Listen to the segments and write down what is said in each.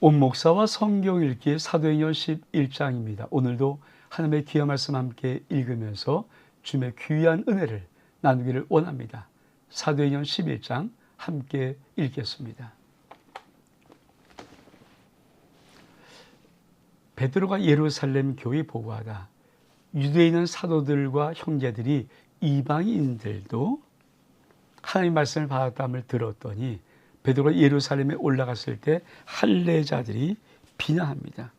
온 목사와 성경 읽기 사도행전 11장입니다. 오늘도 하나님의 귀한 말씀 함께 읽으면서 주님의 귀한 은혜를 나누기를 원합니다. 사도행전 11장 함께 읽겠습니다. 베드로가 예루살렘 교회 보고하다 유대에 있는 사도들과 형제들이 이방인들도 하나님 말씀을 받았다함을 들었더니 베드로가 예루살렘에 올라갔을 때 할례자들이 비난합니다.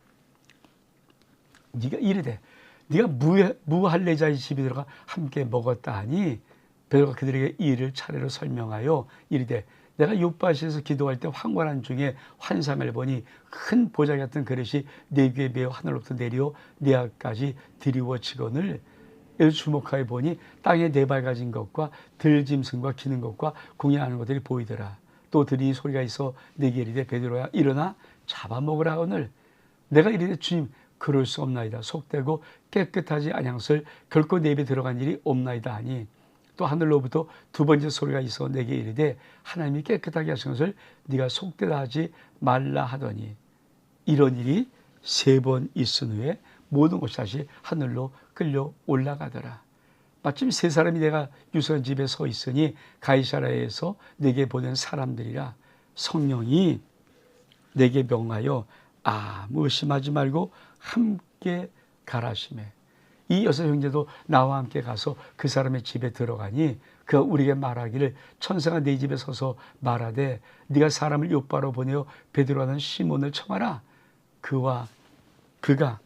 네가 이르되 네가 무, 무할례자의 집에 들어가 함께 먹었다 하니 베드로가 그들에게 이 일을 차례로 설명하여 이르되 내가 요바시에서 기도할 때 황관한 중에 환상을 보니 큰 보자 같은 그릇이 내 귀에 매어 하늘로부터 내려 내 앞까지 드리워지거늘 주목하여 보니 땅에 네 발 가진 것과 들짐승과 기는 것과 공양하는 것들이 보이더라. 또 들이 소리가 있어 내게 이르되 베드로야 일어나 잡아먹으라 오늘. 내가 이르되 주님 그럴 수 없나이다. 속되고 깨끗하지 아니한것을 결코 내 입에 들어간 일이 없나이다 하니. 또 하늘로부터 두 번째 소리가 있어 내게 이르되 하나님이 깨끗하게 하신 것을 네가 속되다 하지 말라 하더니. 이런 일이 세 번 있은 후에 모든 것이 다시 하늘로 끌려 올라가더라. 마침 세 사람이 내가 유선 집에 서 있으니 가이사라에서 내게 보낸 사람들이라 성령이 내게 명하여 아무 의심하지 말고 함께 가라심에 이 여섯 형제도 나와 함께 가서 그 사람의 집에 들어가니 그 우리에게 말하기를 천사가 내 집에 서서 말하되 네가 사람을 요바로 보내어 베드로하는 시몬을 청하라. 그와 그가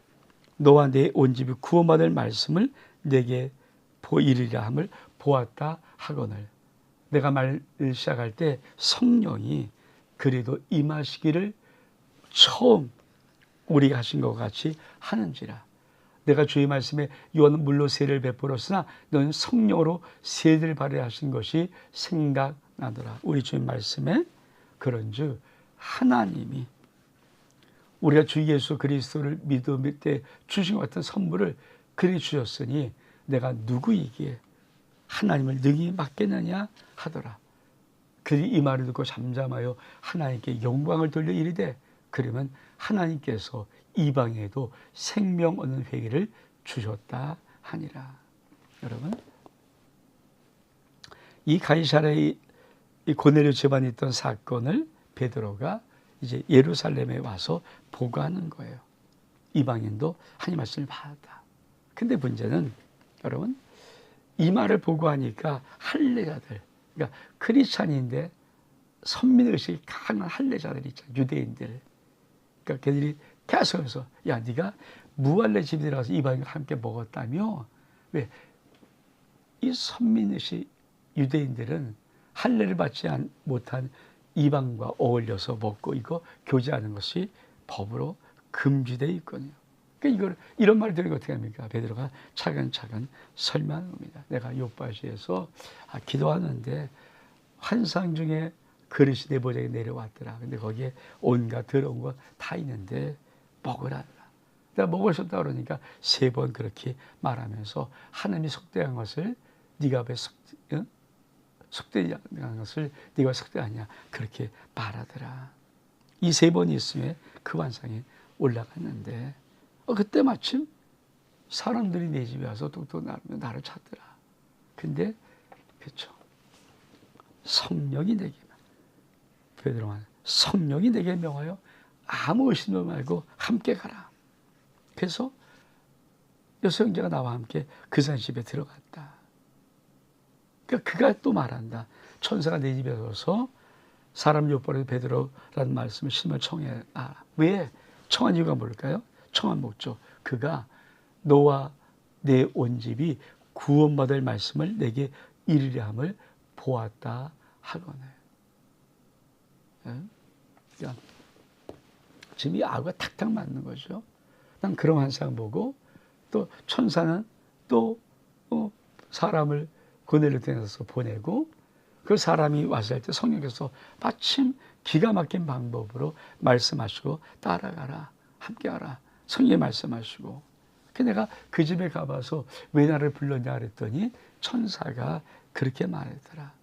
너와 내 온 집이 구원받을 말씀을 내게 보이리라 함을 보았다 하거늘. 내가 말을 시작할 때 성령이 그래도 임하시기를 처음 우리가 하신 것 같이 하는지라. 내가 주의 말씀에 요한은 물로 세를 베풀었으나 너는 성령으로 세를 발휘하신 것이 생각나더라. 우리 주의 말씀에 그런즉 하나님이 우리가 주 예수 그리스도를 믿을 때 주신 것 같은 선물을 그리 주셨으니 내가 누구이기에 하나님을 능히 맡겠느냐 하더라. 그들이 이 말을 듣고 잠잠하여 하나님께 영광을 돌려 이르되 그러면 하나님께서 이방에도 생명 얻는 회개를 주셨다 하니라. 여러분 이 가이사라의 고넬료 집안에 있던 사건을 베드로가 이제 예루살렘에 와서 보고하는 거예요. 이방인도 하나님 말씀을 받았다. 근데 문제는 여러분 이 말을 보고 하니까 할례자들 그러니까 크리스찬인데 선민 의식이 강한 할례자들이 있죠 유대인들. 그러니까 걔들이 계속해서 야 네가 무할례 집에 들어가서 이방인과 함께 먹었다며? 왜? 이 선민 의식 유대인들은 할례를 받지 못한 이방과 어울려서 먹고 이거 교제하는 것이 법으로 금지되어 있거든요. 그러니까 이걸 이런 말을 들으면 어떻게 합니까? 베드로가 차근차근 설명합니다. 내가 요바시에서 아, 기도하는데 환상 중에 그릇이 내 보좌에 내려왔더라. 근데 거기에 온갖 더러운 거 다 있는데 먹으라. 내가 없다 그러니까 세 번 그렇게 말하면서 하나님이 속대한 것을 네가 왜 속, 응? 않는 것을 네가 속되하냐 그렇게 말하더라. 이 세 번이 있으면 그 환상에 올라갔는데 어, 그때 마침 사람들이 내 집에 와서 뚝뚝 나르며 나를 찾더라. 근데 그렇죠. 성령이 내게 베드로가 성령이 내게 명하여 아무 의심도 말고 함께 가라. 그래서 여섯 형제가 나와 함께 그 사람 집에 들어갔다. 그러니까 그가 또 말한다. 천사가 내 집에 와서 사람 욕벌에 베드로라는 말씀을 심을 청해. 아, 왜? 청한 이유가 뭘까요? 청한 목적. 그가 너와 내 온 집이 구원받을 말씀을 내게 이르려 함을 보았다 하거늘. 예? 그러니까 지금 이 아구가 탁탁 맞는 거죠. 난 그런 환상 보고 또 천사는 또 어, 사람을 그네를 통해서 보내고 그 사람이 왔을 때 성령께서 마침 기가 막힌 방법으로 말씀하시고 따라가라 함께하라 성령이 말씀하시고 그 내가 그 집에 가봐서 왜 나를 불렀냐 그랬더니 천사가 그렇게 말했더라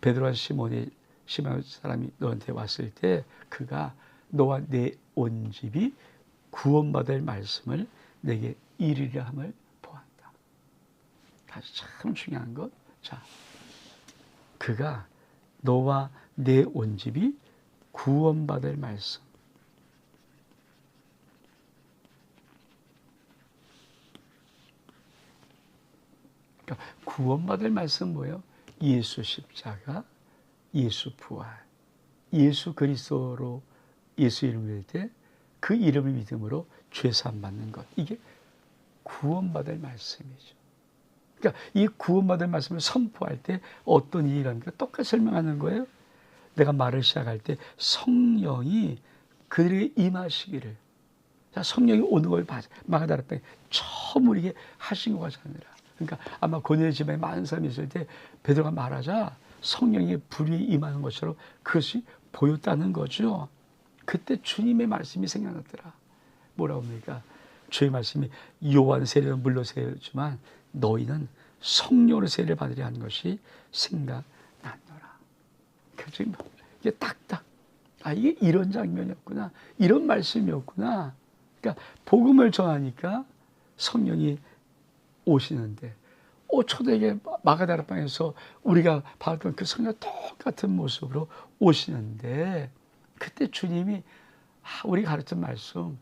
베드로와 시몬이 시몬 사람이 너한테 왔을 때 그가 너와 내 온 집이 구원받을 말씀을 내게 이르려 함을 보았다. 다시 참 중요한 것. 자, 그가 너와 내 온 집이 구원받을 말씀. 그러니까 구원받을 말씀 뭐예요? 예수 십자가, 예수 부활, 예수 그리스도로 예수 이름을 때그 이름을 믿음으로 죄산 받는 것 이게 구원받을 말씀이죠. 그러니까 이 구원받을 말씀을 선포할 때 어떤 일이라니까 똑같이 설명하는 거예요. 내가 말을 시작할 때 성령이 그들에게 임하시기를 자, 성령이 오는 걸 막아달라 땅에 처음 우리에게 하신 것 같지 않느라 그러니까 아마 고넬 집에 많은 사람이 있을 때 베드로가 말하자 성령의 불이 임하는 것처럼 그것이 보였다는 거죠. 그때 주님의 말씀이 생각났더라. 뭐라고 합니까? 주의 말씀이 요한 세례는 물로 세례지만 너희는 성령으로 세례를 받으려 하는 것이 생각났노라. 그래서 이게 딱딱 아 이게 이런 장면이었구나. 이런 말씀이었구나. 그러니까 복음을 전하니까 성령이 오시는데 오 초대에 마가다라 방에서 우리가 봤던 그 성령 똑같은 모습으로 오시는데 그때 주님이 아, 우리 가르친 말씀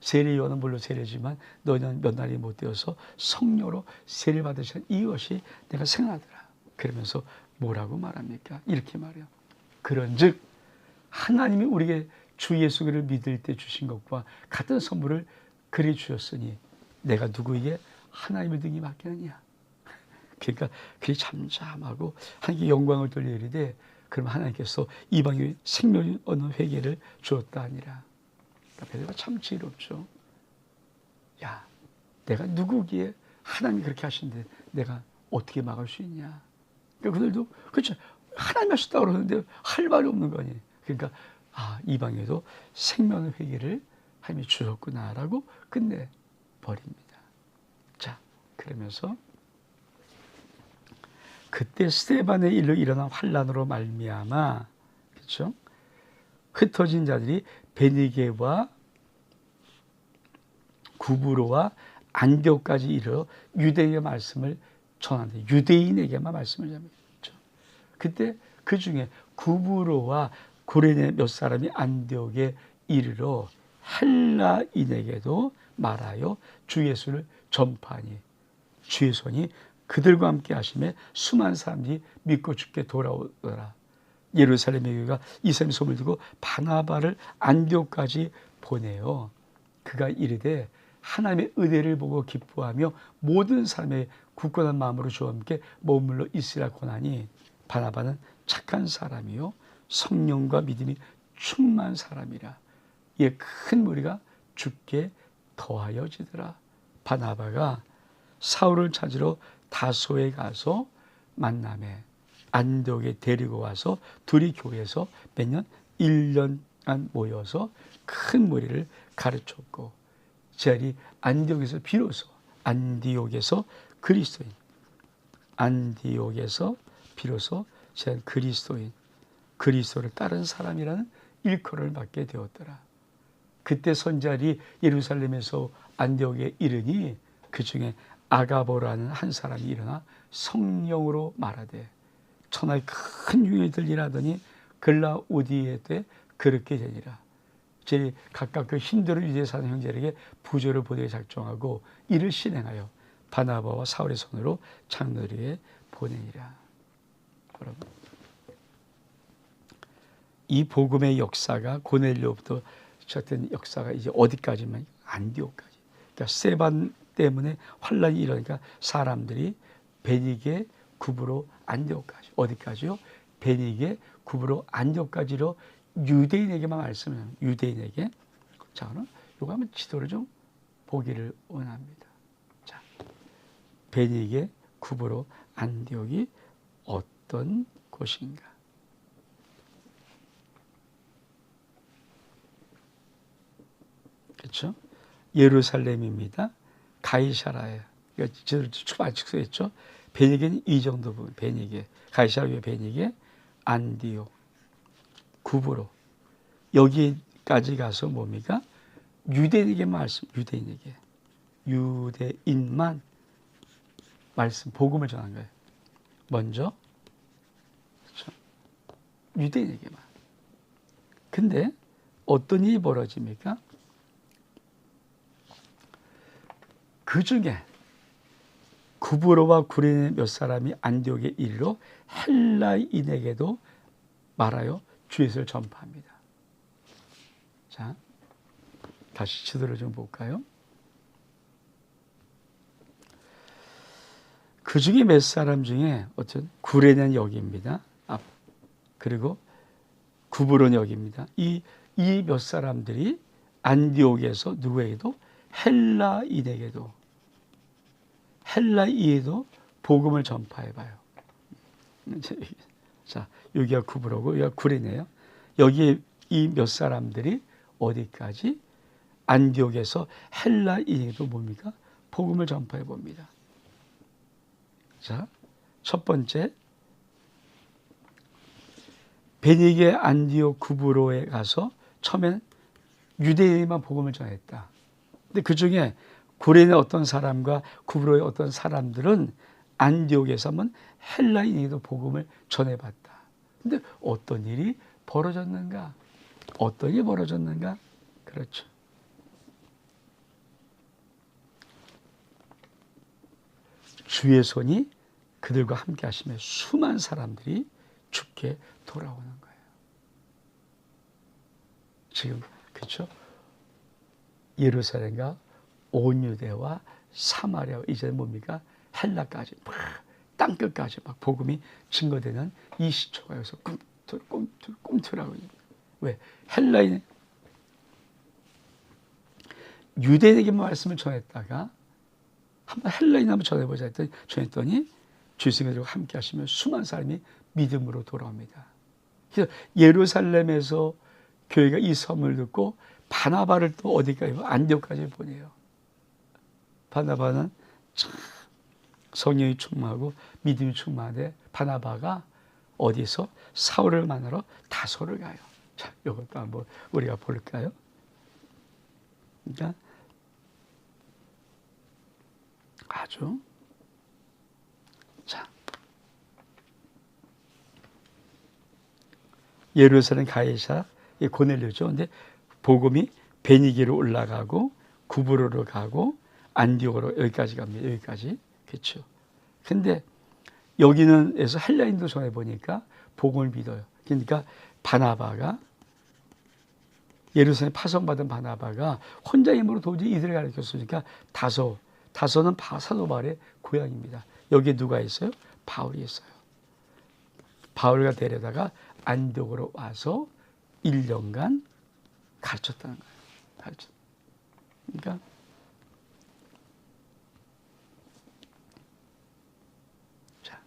세례 요한은 물론 세례지만 너는 몇 날이 못 되어서 성령으로 세례 받으신 이것이 내가 생각하더라. 그러면서 뭐라고 말합니까? 이렇게 말해요. 그런즉 하나님이 우리에게 주 예수를 믿을 때 주신 것과 같은 선물을 그리 주셨으니 내가 누구에게 하나님을 등이 맡기느냐. 그러니까 그게 잠잠하고 하나님께 영광을 이르되 그럼 하나님께서 이방의 생명이 어느 회개를 주었다 아니라. 그러니까 베드로가 참 지혜롭죠. 야, 내가 누구기에 하나님이 그렇게 하신데 내가 어떻게 막을 수 있냐. 그러니까 그들도 그렇죠. 하나님 하셨다고 그러는데 할 말이 없는 거 아니에요. 그러니까 아, 이방에도 생명 회개를 하나님이 주셨구나라고 끝내 버립니다. 자, 그러면서 그때 스테반의 일로 일어난 환란으로 말미암아 그렇죠? 흩어진 자들이 베니게와 구브로와 안디오까지 이르러 유대의 말씀을 전하는데 유대인에게만 말씀을 전합니다. 그렇죠? 그때 그 중에 구브로와 고레네 몇 사람이 안디옥에 이르러 헬라인에게도 말하여 주 예수를 전파하니 주의 손이 그들과 함께 하심에 수많은 사람들이 믿고 죽게 돌아오더라. 예루살렘의 교회가 이샘 소을 두고 바나바를 안디옥까지 보내요. 그가 이르되 하나님의 은혜를 보고 기뻐하며 모든 사람의 굳건한 마음으로 주와 함께 머물러 있으라 권하니 바나바는 착한 사람이요 성령과 믿음이 충만한 사람이라 이에 큰 무리가 죽게 더하여지더라. 바나바가 사울을 찾으러 다소에 가서 만남에 안독에 데리고 와서 둘이 교회에서 몇 년? 1년간 모여서 큰 무리를 가르쳤고 제리 안디옥에서 비로소 안디옥에서 그리스도인 안디옥에서 비로소 제 그리스도인 그리스도를 따른 사람이라는 일컬을 받게 되었더라. 그때 선자리 예루살렘에서 안디옥에 이르니 그 중에 아가보라는 한 사람이 일어나 성령으로 말하되 천하의 큰 유익이 들리라더니 글라우디에 때 그렇게 되니라. 제 각각 그 힘들은 유대 사는 형제에게 부조를 보내게 작정하고 이를 실행하여 바나바와 사울의 손으로 장로리에 보내니라. 여러분, 이 복음의 역사가 고넬료부터 시작된 역사가 이제 어디까지만 안디오까지. 그러니까 세반 때문에 환란이 일어나니까 사람들이 베니게 굽으로 안디오까지 어디까지요? 베니게 굽으로 안디오까지로 유대인에게만 말씀해요. 유대인에게. 자, 그럼 이거 한번 지도를 좀 보기를 원합니다. 자, 베니게 굽으로 안디옥이 어떤 곳인가? 그렇죠? 예루살렘입니다. 가이사라예요. 그러니까 제대로 출발 축소했죠. 베니게는 이 정도 부분. 베니게. 가이사라 왜 베니게? 안디오. 구브로. 여기에 까지 가서 뭡니까? 유대인에게 말씀, 유대인에게. 유대인만 말씀, 복음을 전한 거예요. 먼저? 유대인에게만. 근데 어떤 일이 벌어집니까? 그 중에 구브로와 구레네 몇 사람이 안디옥에 이르러 헬라인에게도 말하여 주의를 전파합니다. 자, 다시 지도를 좀 볼까요? 그 중에 몇 사람 중에 어떤 구레는 여기입니다. 앞 그리고 구브론 여기입니다. 이 이 몇 사람들이 안디옥에서 누구에게도 헬라인에게도 헬라인에도 복음을 전파해봐요. 자, 여기가 구브로고 여기가 구레네요. 여기 이몇 사람들이 어디까지 안디옥에서 헬라인에게도 뭡니까? 복음을 전파해 봅니다. 자, 첫 번째 베니게 안디옥 구브로에 가서 처음엔 유대인만 복음을 전했다. 근데 그 중에 구레네 어떤 사람과 구브로의 어떤 사람들은 안디옥에서 한번 헬라인에게도 복음을 전해봤다. 근데 어떤 일이 벌어졌는가? 어떤 일이 벌어졌는가? 그렇죠. 주의 손이 그들과 함께 하시며 수많은 사람들이 죽게 돌아오는 거예요. 지금 그렇죠? 예루살렘과 온 유대와 사마리아 이제 뭡니까? 헬라까지 막 땅끝까지 막 복음이 증거되는 이 시초가 여기서 꿈틀 꿈틀 꿈틀하고 있는. 왜? 헬라인 유대인에게 말씀을 전했다가 한번 헬라인 한번 전해보자 했더니 전했더니 주승들과 함께 하시면 수많은 사람이 믿음으로 돌아옵니다. 그래서 예루살렘에서 교회가 이 선물 듣고 바나바를 또 어디까지 안디옥까지 보내요. 바나바는 참 성령이 충만하고 믿음이 충만한데 바나바가 어디서 사울을 만나러 다소를 가요. 자, 이것도 한번 우리가 볼까요? 그러니까 아주 자 예루살렘 가이사 고넬료죠. 근데 복음이 베니기로 올라가고 구브로로 가고 안디오로 여기까지 갑니다. 여기까지 그렇죠. 근데 여기는 에서 헬라인도 전해 보니까 복음을 믿어요. 그러니까 바나바가 예루살렘 파송받은 바나바가 혼자 힘으로 도저히 이들을 가르쳤으니까 다소 다소는 사도 바울의 고향입니다. 여기에 누가 있어요? 바울이 있어요. 바울과 데려다가 안독으로 와서 1년간 가르쳤다는 거예요. 가르쳤. 그러니까 자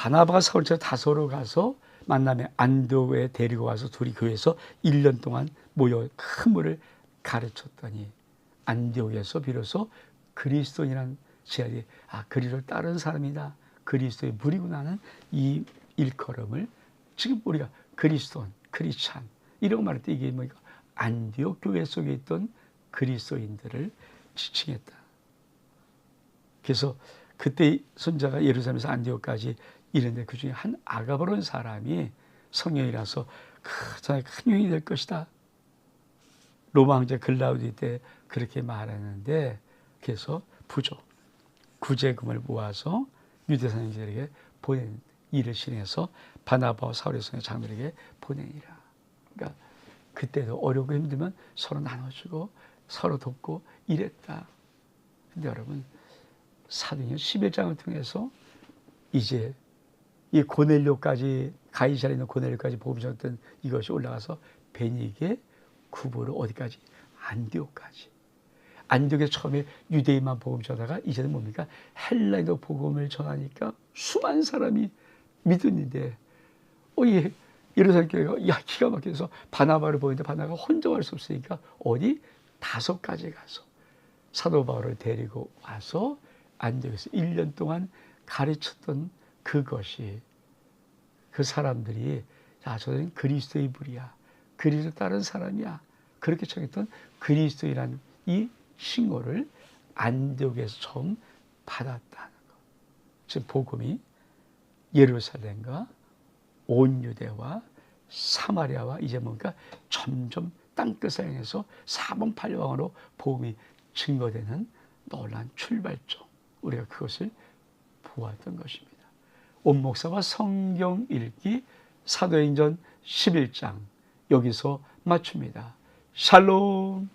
바나바가 서울처 다소로 가서 만남에 안도에 데리고 와서 둘이 교회에서 1년 동안 모여 큰 물을 가르쳤더니 안디옥에서 비로소 그리스도인이라는 제알이 아 그리스도를 따른 사람이다. 그리스도의 무리구나는 이 일컬음을 지금 우리가 그리스도인, 크리찬 이런 말할 때 이게 뭐니까 안디옥 교회 속에 있던 그리스도인들을 지칭했다. 그래서 그때 손자가 예루살렘에서 안디옥까지 이런데 그 중에 한 아가버론 사람이 성령이라서 큰 용이 될 것이다. 로마 황제 글라우디 때 그렇게 말했는데 그래서 부조 구제금을 모아서 유대 사람들에게 보낸 일을 실행해서 바나바와 사울의 장들에게 보내니라. 그러니까 그때도 어렵고 힘들면 서로 나눠주고 서로 돕고 이랬다. 근데 여러분 사도행 11장을 통해서 이제 이 고넬료까지 가이사에 있는 고넬료까지 복음 전했던 이것이 올라가서 베니게 구보로 어디까지? 안디옥까지. 안디옥에 처음에 유대인만 복음 전하다가 이제는 뭡니까? 헬라인도 복음을 전하니까 수많은 사람이 믿었는데 어이 예루살렘 교회가 야 기가 막혀서 바나바를 보는데 바나가 혼자 갈 수 없으니까 어디? 다섯 가지 가서 사도 바울을 데리고 와서 안디옥에서 1년 동안 가르쳤던 그것이 그 사람들이 자 저는 그리스도의 불이야 그리스도 따른 사람이야. 그렇게 청했던 그리스도이란 이 신고를 안디옥에서 처음 받았다는 것. 즉 복음이 예루살렘과 온 유대와 사마리아와 이제 뭔가 점점 땅끝을 향해서 사방팔방으로 복음이 증거되는 놀란 출발점. 우리가 그것을 보았던 것입니다. 온 목사와 성경 읽기 사도행전 11장 여기서 마칩니다. 샬롬